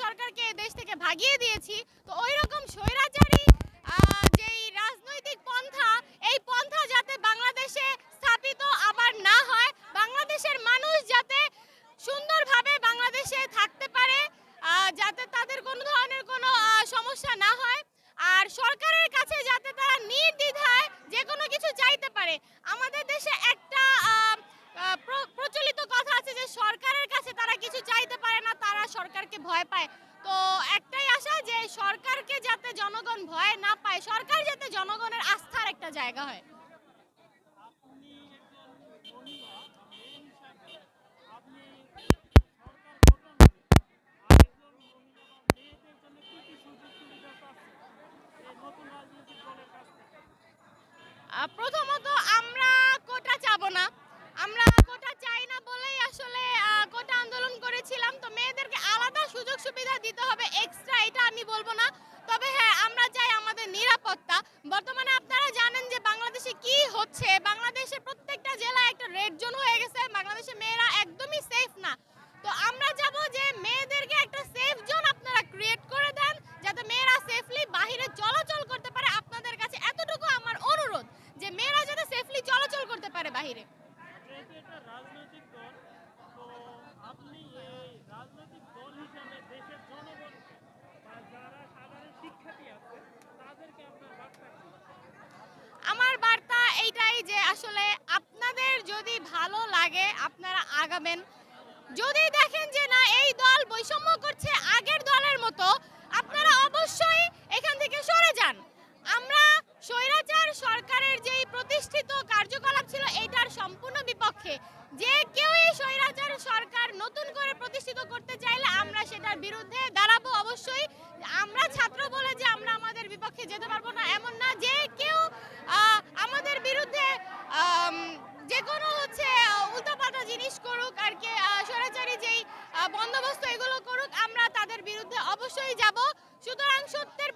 সরকারকে দেশ থেকে ভাগিয়ে দিয়েছি, তো ওই রকম স্বৈরাচারী যেই রাজনৈতিক পন্থা, এই পন্থা যাতে বাংলাদেশে স্থাপিত আবার না হয়, বাংলাদেশের মানুষ যাতে সুন্দরভাবে বাংলাদেশে থাকতে পারে যাতে তাদের কোনো ধরনের কোনো সমস্যা না হয়, আর সরকারের কাছে যাতে তারা নির্দ্বিধায় যে কোনো কিছু চাইতে পারে, আমাদের দেশে একটা আহ, আহ, প্র- প্রচলিত কথা আছে যে সরকারের কাছে তারা কিছু চাইতে পারে না তারা সরকারকে ভয় পায় তো একটাই আশা যে সরকারকে যাতে জনগণ ভয় না পায়, সরকার যাতে জনগণের আস্থার একটা জায়গা হয়। প্রথমত আমরা কোটা চাবো না। আমরা কোটা চাই না বলেই আসলে সুবিধা দিতে হবে এক্সট্রা এটা আমি বলব না। তবে হ্যাঁ আমরা চাই আমাদের নিরাপত্তা। বর্তমানে আপনারা জানেন যে বাংলাদেশে কি হচ্ছে? বাংলাদেশে প্রত্যেকটা জেলায় একটা রেড জোন হয়ে গেছে। বাংলাদেশে মেয়েরা একদমই সেফ না। তো আমরা যাব যে মেয়েদেরকে একটা সেফ জোন আপনারা ক্রিয়েট করে দেন যাতে মেয়েরা সেফলি বাইরে চলাচল করতে পারে আপনাদের কাছে এতটুকু আমার অনুরোধ যে মেয়েরা যাতে সেফলি চলাচল করতে পারে বাইরে যেহেতু এটা রাজনৈতিক দল তো আপনি এই রাজনৈতিক দল হিসাবে দেশের জনগণকে বা যারা সাধারণ শিক্ষার্থী আছে তাদেরকে আপনার বার্তা কি? আমার বার্তা এইটাই যে আসলে আপনাদের যদি ভালো লাগে, আপনারা আগাবেন। যদি দেখেন যে না, এই দল বৈষম্য করছে আগের দলের মতো, আপনারা অবশ্যই এখান থেকে সরে যান। আমরা স্বৈরাচার সরকারের যেই প্রতিষ্ঠিত কার্যকলাপ ছিল, এটার সম্পূর্ণ বিপক্ষে। যে কেউই স্বৈরাচার সরকার নতুন করে প্রতিষ্ঠিত করতে চাইলে আমরা সেটার বিরুদ্ধে দাঁড়াবো অবশ্যই। আমরা ছাত্র বলে যে আমরা আমাদের বিপক্ষে যেতে পারব না এমন না যে কেউ আহ, আমাদের বিরুদ্ধে আম, যে কোনো হচ্ছে উল্টোপাল্টা জিনিস করুক আর কি স্বৈরাচারী যেই বন্দোবস্ত এগুলো করুক, আমরা তাদের বিরুদ্ধে অবশ্যই যাব। সুতরাং সত্যের